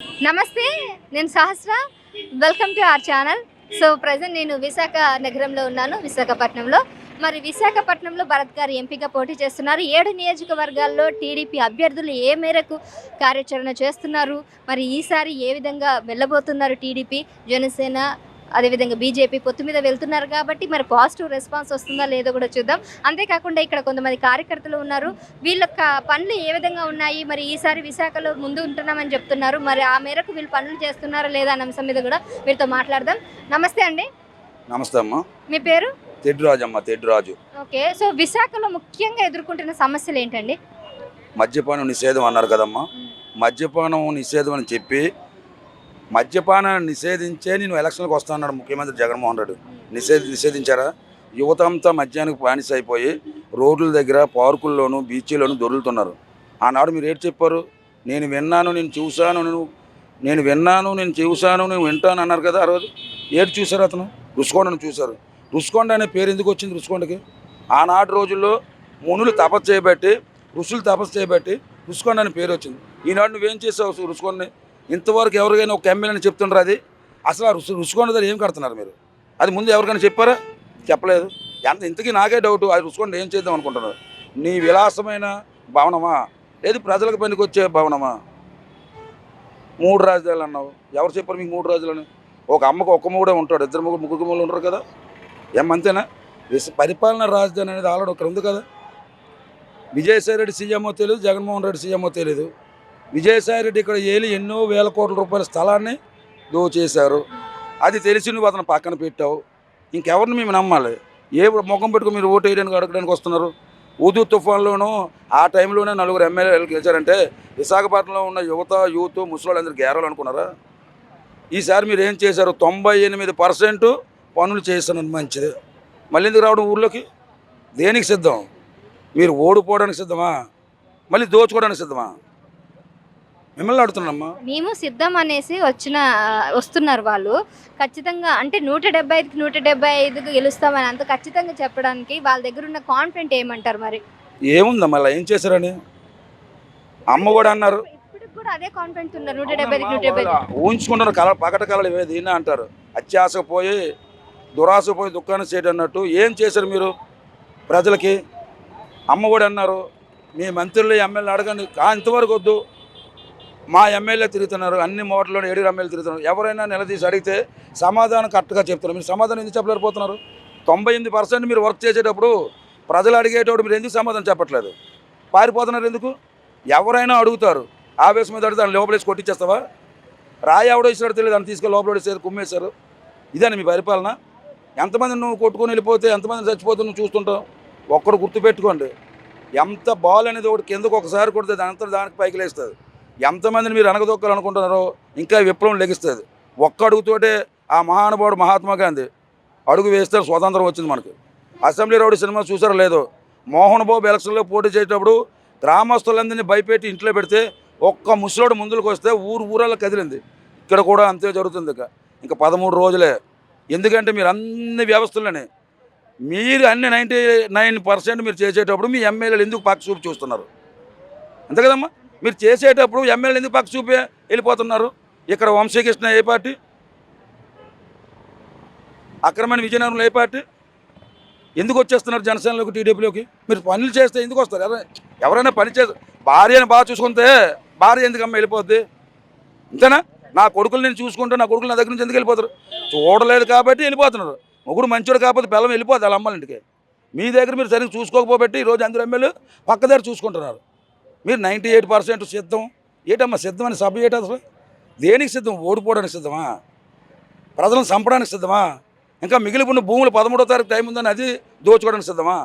నమస్తే నేను Sahasra. Welcome to our channel so present నేను విశాఖ నగరంలో ఉన్నాను విశాఖపట్నంలో. మరి విశాఖపట్నంలో భరత్ గారు ఎంపీగా పోటీ చేస్తున్నారు. ఏడు నియోజకవర్గాల్లో టీడీపీ అభ్యర్థులు ఏ మేరకు కార్యాచరణ చేస్తున్నారు? మరి ఈసారి ఏ విధంగా వెళ్ళబోతున్నారు టీడీపీ? జనసేన అదేవిధంగా బీజేపీ పొత్తు మీద వెళ్తున్నారు కాబట్టి మరి పాజిటివ్ రెస్పాన్స్ వస్తుందా లేదో కూడా చూద్దాం. అంతేకాకుండా ఇక్కడ కొంతమంది కార్యకర్తలు ఉన్నారు. వీళ్ళ పనులు ఏ విధంగా ఉన్నాయి? మరి ఈసారి విశాఖలో ముందు ఉంటున్నామని చెప్తున్నారు. మరి ఆ మేరకు వీళ్ళు పనులు చేస్తున్నారా లేదా అనే అంశం మీద కూడా వీరితో మాట్లాడదాం. నమస్తే అండి. నమస్తే అమ్మ. మీ పేరు? తెడ్రాజు అమ్మ తెడ్రాజు ఓకే. సో విశాఖలో ముఖ్యంగా ఎదుర్కొంటున్న సమస్యలు ఏంటండి? మద్యపానం నిషేధం అన్నారు కదమ్మా. మద్యపానం నిషేధం అని చెప్పి మద్యపానాన్ని నిషేధించే నేను ఎలక్షన్లకు వస్తానన్నాడు ముఖ్యమంత్రి జగన్మోహన్ రెడ్డి. నిషేధ నిషేధించారా? యువత అంతా మద్యానికి బానిస అయిపోయి రోడ్ల దగ్గర పార్కుల్లోనూ బీచ్లోనూ దొరుకుతున్నారు ఆనాడు మీరు ఏడు చెప్పారు? నేను విన్నాను నేను చూశాను నేను నేను విన్నాను నేను చూశాను నేను వింటాను అన్నారు కదా ఆ రోజు. ఏడు చూశారు అతను? రుషికొండను చూశారు. రుషికొండ అనే పేరు ఎందుకు వచ్చింది రుషికొండకి? ఆనాటి రోజుల్లో మునులు తపస్సు చేయబట్టి ఋషులు తపస్సు చేయబట్టి రుషికొండ అనే పేరు వచ్చింది. ఈనాడు నువ్వేం చేసావు రుషికొండని? ఇంతవరకు ఎవరికైనా ఒక ఎమ్మెల్యేని చెప్తుండ్రు అది? అసలు ఆ రుసు రుషికొండ దగ్గర ఏం కడుతున్నారు మీరు? అది ముందు ఎవరికైనా చెప్పారా? చెప్పలేదు. ఎంత ఇంతకీ నాకే డౌట్. అది రుషికొండ ఏం చేద్దాం అనుకుంటున్నారు? నీ విలాసమైన భవనమా? లేదు ప్రజలకు పనికొచ్చే భవనమా? మూడు రాజధానులు అన్నావు. ఎవరు చెప్పారు మీకు మూడు రాజులని ఒక అమ్మకు ఒక్క మూడే ఉంటాడు. ఇద్దరు ముగ్గురు ముగ్గురు మూడు ఉంటారు కదా? ఏమంతేనా విశ- పరిపాలన రాజధాని అనేది ఆల్రెడీ ఒకరు ఉంది కదా? విజయసాయి రెడ్డి సీఎంఓ తెలియదు జగన్మోహన్ రెడ్డి సీఎంఓ తెలియదు. విజయసాయి రెడ్డి ఇక్కడ ఏలి ఎన్నో వేల కోట్ల రూపాయల స్థలాన్ని దోచేశారు. అది తెలిసి నువ్వు అతను పక్కన పెట్టావు. ఇంకెవరిని మేము నమ్మాలి? ఏ ముఖం పెట్టుకుని మీరు ఓటు వేయడానికి అడగడానికి వస్తున్నారు? ఊదు తుఫాన్లోనూ ఆ టైంలోనే నలుగురు ఎమ్మెల్యేలు గెలిచారంటే విశాఖపట్నంలో ఉన్న యువత యూత్ ముసలోళ్ళందరూ గేరాలు అనుకున్నారా? ఈసారి మీరు ఏం చేశారు? తొంభై ఎనిమిది పర్సెంట్ పనులు చేస్తున్నారు మంచిది. మళ్ళీ ఎందుకు రావడం ఊర్లోకి? దేనికి సిద్ధం? మీరు ఓడిపోవడానికి సిద్ధమా? మళ్ళీ దోచుకోవడానికి సిద్ధమా? మిమ్మల్ని అడుగుతున్నామ్మా మేము సిద్ధం అనేసి వచ్చిన వస్తున్నారు వాళ్ళు. ఖచ్చితంగా అంటే నూట డెబ్బై ఐదుకి నూట డెబ్బై ఐదుకి గెలుస్తామని అంత ఖచ్చితంగా చెప్పడానికి వాళ్ళ దగ్గర ఉన్న కాన్ఫిడెంట్ ఏమంటారు మరి? ఏముందమ్మా మళ్ళీ ఏం చేశారని? అమ్మ కూడా అన్నారు. ఇప్పటికి కూడా అదే కాన్ఫిడెంట్ ఉన్నారు నూట డెబ్బై ఐదుకి నూట డెబ్బై ఐదు ఊహించుకుంటారు కళ పగట కళలు ఏది ఈయన అంటారు అత్యాశ పోయి దురాశ పోయి దుఃఖాన్ని చేయడం అన్నట్టు ఏం చేశారు మీరు ప్రజలకి? అమ్మ కూడా అన్నారు మీ మంత్రులు ఎమ్మెల్యే అడగండి. "ఆ, ఇంతవరకు వద్దు. మా ఎమ్మెల్యే తిరుగుతున్నారు అన్ని మోటార్లో ఏడుగురు ఎమ్మెల్యే తిరుగుతున్నారు. ఎవరైనా నిలదీసి అడిగితే సమాధానం కరెక్ట్గా చెప్తున్నారు మీరు సమాధానం ఎందుకు చెప్పలేకపోతున్నారు? తొంభై ఎనిమిది పర్సెంట్ మీరు వర్క్ చేసేటప్పుడు ప్రజలు అడిగేటప్పుడు మీరు ఎందుకు సమాధానం చెప్పట్లేదు? పారిపోతున్నారు ఎందుకు? ఎవరైనా అడుగుతారు ఆవేశం మీద అడిగితే దాన్ని లోపలేసి కొట్టించేస్తావా? రాయి ఎవడో ఇచ్చినాడు తెలియదు దాన్ని తీసుకెళ్ళి లోపలేసారు కుమ్మేశారు. ఇదేనా మీ పరిపాలన? ఎంతమంది నువ్వు కొట్టుకొని వెళ్ళిపోతే ఎంతమంది చచ్చిపోతే నువ్వు చూస్తుంటావు? ఒక్కడు గుర్తుపెట్టుకోండి. ఎంత బాల్ అనేది ఒకటి కిందకు ఒకసారి కొడితే దానంతా దానికి పైకి లేస్తుంది. ఎంతమందిని మీరు అనగదొక్కాలనుకుంటున్నారో ఇంకా విప్లవం లెగిస్తుంది. ఒక్క అడుగుతోటే ఆ మహానుభావుడు మహాత్మా గాంధీ అడుగు వేస్తే స్వతంత్రం వచ్చింది మనకి. అసెంబ్లీ రౌడీ సినిమా చూసారో లేదో? మోహన్ బాబు ఎలక్షన్లో పోటీ చేసేటప్పుడు గ్రామస్తులందరినీ భయపెట్టి ఇంట్లో పెడితే ఒక్క ముసలోడు ముందుకు వస్తే ఊరు ఊరల్లో కదిలింది. ఇక్కడ కూడా అంతే జరుగుతుంది ఇక. ఇంకా పదమూడు రోజులే. ఎందుకంటే మీరు అన్ని వ్యవస్థలని మీరు అన్ని నైంటీ నైన్ పర్సెంట్ మీరు చేసేటప్పుడు మీ ఎమ్మెల్యేలు ఎందుకు పక్క చూపి చూస్తున్నారు? అంతే కదమ్మా? మీరు చేసేటప్పుడు ఎమ్మెల్యే ఎందుకు పక్క చూపే వెళ్ళిపోతున్నారు? ఇక్కడ వంశీకృష్ణ ఏ పార్టీ? అక్రమణ విజయనగరంలో ఏ పార్టీ? ఎందుకు వచ్చేస్తున్నారు జనసేనలోకి టీడీపీలోకి? మీరు పనులు చేస్తే ఎందుకు వస్తారు? ఎవరైనా ఎవరైనా పని చేస్తారు భార్యను బాగా చూసుకుంటే భార్య ఎందుకమ్మ వెళ్ళిపోద్ది? అంతేనా నా కొడుకులు నేను చూసుకుంటే నా కొడుకులు నా దగ్గర నుంచి ఎందుకు వెళ్ళిపోతారు? చూడలేదు కాబట్టి వెళ్ళిపోతున్నారు. ఒకడు మంచోడు కాకపోతే పిల్లలు వెళ్ళిపోద్ది వాళ్ళ అమ్మాలింటికి మీ దగ్గర మీరు సరిగ్గా చూసుకోకపోబట్టి ఈరోజు అందరూ ఎమ్మెల్యే పక్క దగ్గర చూసుకుంటున్నారు. మీరు నైంటీ ఎయిట్ పర్సెంట్ సిద్ధం. ఏటమ్మా సిద్ధం అని సభ ఏట అసలు? దేనికి సిద్ధం? ఓడిపోవడానికి సిద్ధమా? ప్రజలను చంపడానికి సిద్ధమా? ఇంకా మిగిలిపోయిన భూములు పదమూడో తారీఖు టైం ఉందని అది దోచుకోవడానికి సిద్ధమా?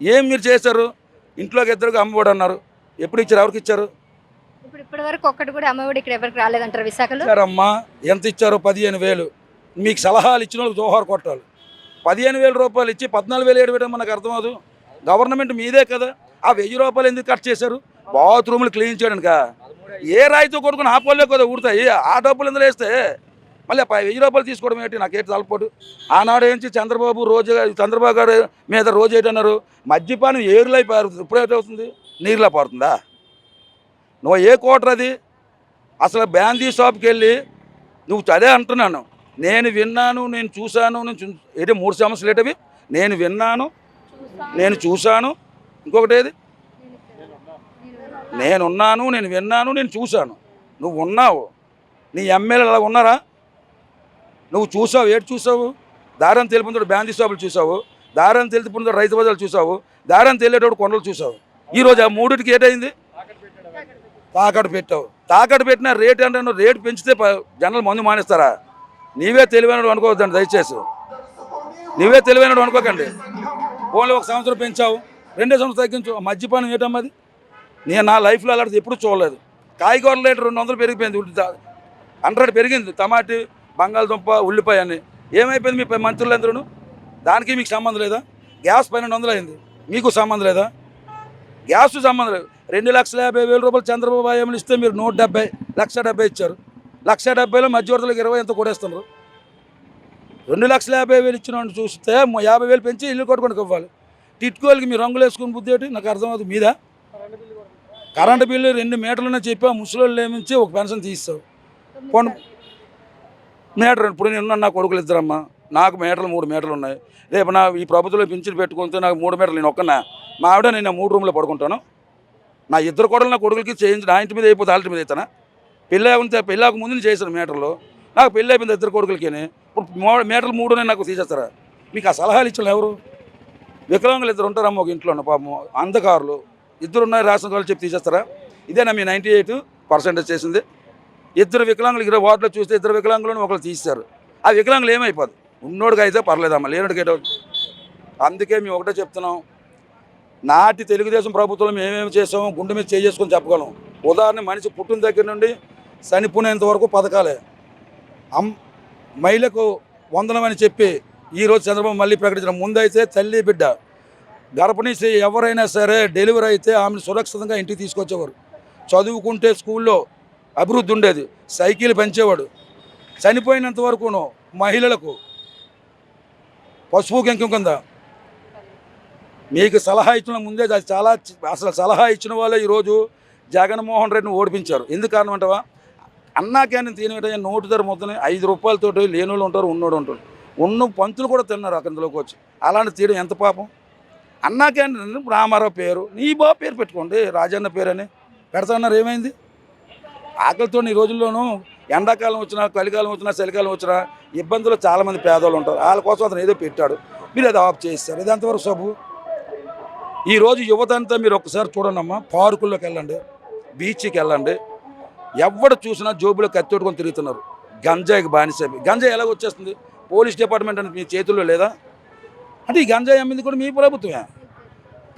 ఏం మీరు చేశారు? ఇంట్లోకి ఇద్దరికి అమ్మఒడి అన్నారు. ఎప్పుడు ఇచ్చారు? ఎవరికి ఇచ్చారు? ఇప్పుడు ఇప్పటి వరకు ఒక్కటి కూడా అమ్మఒడి ఇక్కడ ఎవరికి రాలేదంటారు విశాఖలో? ఇచ్చారమ్మా. ఎంత ఇచ్చారు? పదిహేను వేలు. మీకు సలహాలు ఇచ్చిన వాళ్ళకి జోహార్ కొట్టాలి. పదిహేను వేల రూపాయలు ఇచ్చి పద్నాలుగు వేలు ఏడు వేయడం మనకు అర్థమవుదు గవర్నమెంట్ మీదే కదా. ఆ వెయ్యి రూపాయలు ఎందుకు కట్ చేశారు? బాత్రూమ్లు క్లీన్ చేయడానిక? ఏ రాయితో కొట్టుకుని ఆ పనులే కదా ఊడతాయి ఆ డబ్బులు ఎందులో వేస్తే? మళ్ళీ పై- వెయ్యి రూపాయలు తీసుకోవడం ఏంటి? నాకేంటి తలపోటు? ఆనాడు ఏంచి చంద్రబాబు రోజు చంద్రబాబు గారు మీద రోజు ఏంటన్నారు మద్యపానం ఏరులై పారుతుంది. ఇప్పుడు ఏటవుతుంది నీరులా పారుతుందా? నువ్వు ఏ కోటర్ అది? అసలు బ్యాందీ షాప్కి వెళ్ళి నువ్వు అదే అంటున్నాను. నేను విన్నాను నేను చూశాను నేను ఏంటి మూడు సమస్యలు ఏంటవి? నేను విన్నాను నేను చూశాను ఇంకొకటి ఏది నేనున్నాను నేను విన్నాను నేను చూశాను. నువ్వు ఉన్నావు. నీ ఎమ్మెల్యేలు అలా ఉన్నారా? నువ్వు చూసావు ఏడు చూసావు? దారం తెలుపుతుందో బ్యాందీ షాపులు చూసావు. దారం తెలుపుతుందో రైతు బజార్లు చూసావు. దారం తెలియటప్పుడు కొండలు చూసావు. ఈరోజు ఆ మూడింటికి ఏటైంది తాకట్టు పెట్టావు. తాకట్టు పెట్టిన రేట్ అంటే నువ్వు రేటు పెంచితే జనాలు మందు మానేస్తారా? నీవే తెలివైనడు అనుకోవద్దండి దయచేసి. నీవే తెలివైనడు అనుకోకండి. ఓన్లీ ఒక సంవత్సరం పెంచావు. రెండే సంవత్సరం తగ్గించు మద్యపానం చేయటం అది. నేను నా లైఫ్లో అలాంటిది ఎప్పుడు చూడలేదు. కాయగూరల రేటు రెండు వందలు పెరిగిపోయింది హండ్రెడ్ పెరిగింది. టమాటీ బంగాళదుంప ఉల్లిపాయ అని ఏమైపోయింది మీ మంత్రులందరూ దానికి మీకు సంబంధం లేదా? గ్యాస్ పన్నెండు వందలు అయింది. మీకు సంబంధం లేదా? గ్యాస్ సంబంధం లేదు. రెండు లక్షల యాభై వేల రూపాయలు చంద్రబాబు ఏమైనా ఇస్తే మీరు నూట డెబ్బై లక్ష డెబ్బై ఇచ్చారు. లక్ష డెబ్బైలో మధ్యవర్తులకు ఇరవై ఎంత కొడేస్తున్నారు రెండు లక్షల యాభై వేలు ఇచ్చిన వాడిని చూస్తే యాభై వేలు పెంచి ఇల్లు కొట్టుకొని ఇవ్వాలి. టిట్కోలకి మీరు రంగులు వేసుకుని బుద్ధి ఏంటి? నాకు అర్థమవుతుంది మీద? కరెంటు బిల్లు రెండు మీటర్లనే చెప్పా ఆ ముసలోళ్ళు ఏమించి ఒక పెన్షన్ తీస్తావు. పోను. మీటర్ ఇప్పుడు నేను నా కొడుకులు ఇద్దరమ్మా. నాకు మీటర్లు మూడు మీటర్లు ఉన్నాయి. రేపు నా ఈ ప్రభుత్వంలో పింఛన్ పెట్టుకుంటే నాకు మూడు మీటర్లు నేను ఒక్కనా? మా ఆవిడ నేను మూడు రూమ్లో పడుకుంటాను. నా ఇద్దరు కొడలు నా కొడుకులకి చేయించి నా ఇంటి మీద అయిపోతే వాళ్ళ మీద అవుతానా పెళ్ళి ఉంటే పెళ్ళాక ముందు నేను చేశాను మీటర్లు. నాకు పెళ్ళి అయిపోయింది ఇద్దరు కొడుకులకి ఇప్పుడు మీటర్లు మూడు నాకు తీసేస్తారా? మీకు ఆ సలహాలు ఇచ్చిన ఎవరు? వికలాంగులు ఇద్దరు ఉంటారమ్మ ఒక ఇంట్లో పాపం అంధకారులు. ఇద్దరు ఉన్నాయి రేషన్ వాళ్ళు చెప్పి తీసేస్తారా? ఇదేనా మీ నైంటీ ఎయిట్ పర్సెంటేజ్ చేసింది? ఇద్దరు వికలాంగులు ఇరవై వార్డులో చూస్తే ఇద్దరు వికలాంగులను ఒకరు తీస్తారు ఆ వికలాంగులు ఏమైపోదు ఉన్నోడికి అయితే పర్లేదమ్మా లేనుడికి అయితే అందుకే మేము ఒకటే చెప్తున్నాం. నాటి తెలుగుదేశం ప్రభుత్వం మేమేమి చేసాము గుండె మీద చేసుకొని చెప్పగలం. ఉదాహరణ మనిషి పుట్టిన దగ్గర నుండి చనిపోయినంత వరకు పథకాలే. అమ్ మహిళకు వందనమని చెప్పి ఈరోజు చంద్రబాబు మళ్ళీ ప్రకటించిన ముందైతే తల్లి బిడ్డ గర్భిణీ స్త్రీ ఎవరైనా సరే డెలివరీ అయితే ఆమెను సురక్షితంగా ఇంటికి తీసుకొచ్చేవారు. చదువుకుంటే స్కూల్లో అభివృద్ధి ఉండేది సైకిల్ పెంచేవాడు. చనిపోయినంత వరకును మహిళలకు పసుపు కెంకం కింద. మీకు సలహా ఇచ్చిన ముందే అది చాలా అసలు సలహా ఇచ్చిన వాళ్ళే ఈరోజు జగన్మోహన్ రెడ్డిని ఓడిపించారు. ఎందుకు కారణం అంటవా? అన్నా క్యాన్ తినేట నోటు ధర మొత్తం ఐదు రూపాయలతోటి లేని వాళ్ళు ఉంటారు ఉన్నోడు ఉంటారు ఉన్న పంతులు కూడా తిన్నారు అక్కడిలోకి వచ్చి. అలాంటి తీయడం ఎంత పాపం? అన్నా క్యాన్ రామారావు పేరు. నీ బాబు పేరు పెట్టుకోండి రాజన్న పేరు అని పెడతాన్నారు ఏమైంది? ఆకలితో ఈ రోజుల్లోనూ ఎండాకాలం వచ్చినా కలికాలం వచ్చినా చలికాలం వచ్చినా ఇబ్బందులు చాలామంది పేదవాళ్ళు ఉంటారు. వాళ్ళ కోసం అతను ఏదో పెట్టాడు. మీరు అది ఆఫ్ చేయిస్తారు ఇది ఎంతవరకు సబు ఈరోజు రోజు యువత అంతా మీరు ఒకసారి చూడండమ్మా. పార్కుల్లోకి వెళ్ళండి బీచ్కి వెళ్ళండి. ఎవడు చూసినా జోబులో కత్తి తిరుగుతున్నారు. గంజాయికి బానిస. గంజాయి ఎలా వచ్చేస్తుంది? పోలీస్ డిపార్ట్మెంట్ అనేది మీ చేతుల్లో లేదా? అంటే ఈ గంజాయి అమ్మింది కూడా మీ ప్రభుత్వమే.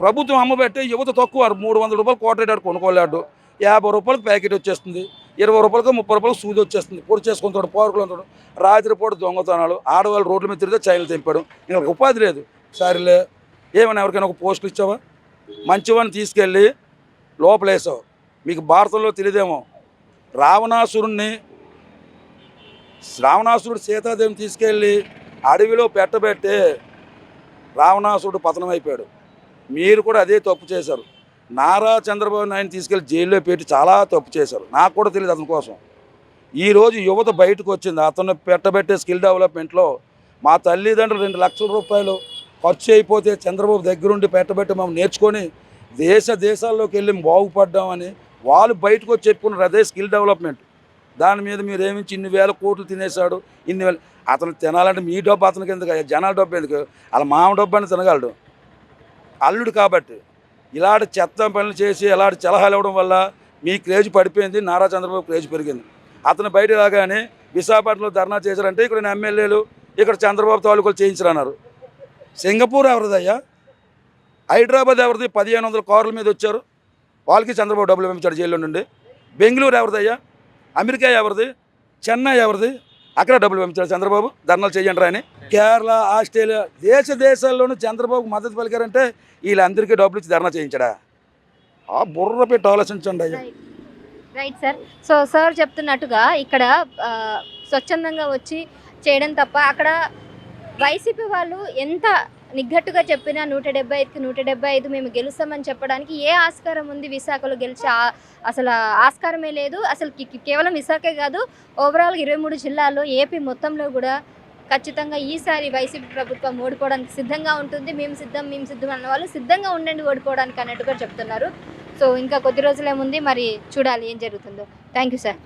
ప్రభుత్వం అమ్మబెట్టే యువత తక్కువ. మూడు వందల రూపాయలు కోటరేటాడు కొనుక్కోలేడు. యాభై రూపాయలకు ప్యాకెట్ వచ్చేస్తుంది. ఇరవై రూపాయలకు ముప్పై రూపాయలకు సూది వచ్చేస్తుంది. పొడి చేసుకుంటాడు పార్కులు ఉంటాడు రాత్రిపూట దొంగతనాలు. ఆడవాళ్ళు రోడ్ల మీద తిరిగితే చైన్లు తెంపాడు. ఇంకా ఉపాధి లేదు. సరేలే. ఏమైనా ఎవరికైనా ఒక పోస్టులు ఇచ్చావా? మంచివాడిని తీసుకెళ్ళి లోపలేసావు. మీకు భారతంలో తెలియదేమో రావణాసురుణ్ణి శ్రావణాసురుడు సీతాదేవిని తీసుకెళ్ళి అడవిలో పెట్టబెట్టే రావణాసురుడు పతనమైపోయాడు. మీరు కూడా అదే తప్పు చేశారు. నారా చంద్రబాబు నాయుడు తీసుకెళ్ళి జైల్లో పెట్టి చాలా తప్పు చేశారు. నాకు కూడా తెలియదు అతని కోసం. ఈరోజు యువత బయటకు వచ్చింది. అతను పెట్టబెట్టే స్కిల్ డెవలప్మెంట్లో మా తల్లిదండ్రులు రెండు లక్షల రూపాయలు ఖర్చు అయిపోతే చంద్రబాబు దగ్గరుండి పెట్టబెట్టి మేము నేర్చుకొని దేశ దేశాల్లోకి వెళ్ళి బాగుపడ్డామని వాళ్ళు బయటకు వచ్చి చెప్పుకున్నారు. అదే స్కిల్ డెవలప్మెంట్. దాని మీద మీరు ఏమించి ఇన్ని వేల కోట్లు తినేశాడు ఇన్ని వేల అతను తినాలంటే మీ డబ్బు అతనికి ఎందుకు? జనాల డబ్బు ఎందుకు? అలా మామ డబ్బు అని తినగలడు. అల్లుడు కాబట్టి ఇలాంటి చెత్త పనులు చేసి ఇలాంటి సలహాలు ఇవ్వడం వల్ల మీ క్రేజ్ పడిపోయింది నారా చంద్రబాబు క్రేజ్ పెరిగింది. అతను బయట రాగానే విశాఖపట్నంలో ధర్నా చేశారంటే ఇక్కడ ఎమ్మెల్యేలు ఇక్కడ చంద్రబాబు తాలూకులు చేయించారన్నారు సింగపూర్ ఎవరిదయ్యా హైదరాబాద్ ఎవరిది? పదిహేను వందల కార్ల మీద వచ్చారు. వాళ్ళకి చంద్రబాబు డబ్బులు పంపించాడు జైల్లో నుండి. బెంగళూరు ఎవరిదయ్యా అమెరికా ఎవరిది? చెన్నై ఎవరిది? అక్కడ డబ్బులు పంపించాడు చంద్రబాబు. ధర్నాలు చేయండి అని కేరళ ఆస్ట్రేలియా దేశ దేశాల్లోనూ చంద్రబాబు మద్దతు పలికారంటే వీళ్ళందరికీ డబ్బులు ఇచ్చి ధర్నా చేయించడా? ఆ బుర్ర పెట్టి ఆలోచించండి అయ్యా. రైట్ సార్ సో సార్ చెప్తున్నట్టుగా ఇక్కడ స్వచ్ఛందంగా వచ్చి చేయడం తప్ప అక్కడ వైసీపీ వాళ్ళు ఎంత నిగ్గట్టుగా చెప్పిన నూట డెబ్బై ఐదుకి నూట డెబ్బై ఐదు మేము గెలుస్తామని చెప్పడానికి ఏ ఆస్కారం ఉంది విశాఖలో గెలిచే ఆ- అసలు ఆస్కారమే లేదు. అసలు కేవలం విశాఖే కాదు ఓవరాల్ ఇరవై మూడు జిల్లాల్లో ఏపీ మొత్తంలో కూడా ఖచ్చితంగా ఈసారి వైసీపీ ప్రభుత్వం ఓడిపోవడానికి సిద్ధంగా ఉంటుంది. మేము సిద్ధం మేము సిద్ధం అన్న వాళ్ళు సిద్ధంగా ఉండండి ఓడిపోవడానికి అన్నట్టుగా చెప్తున్నారు. సో ఇంకా కొద్ది రోజులే ఉంది మరి చూడాలి ఏం జరుగుతుందో. Thank you sir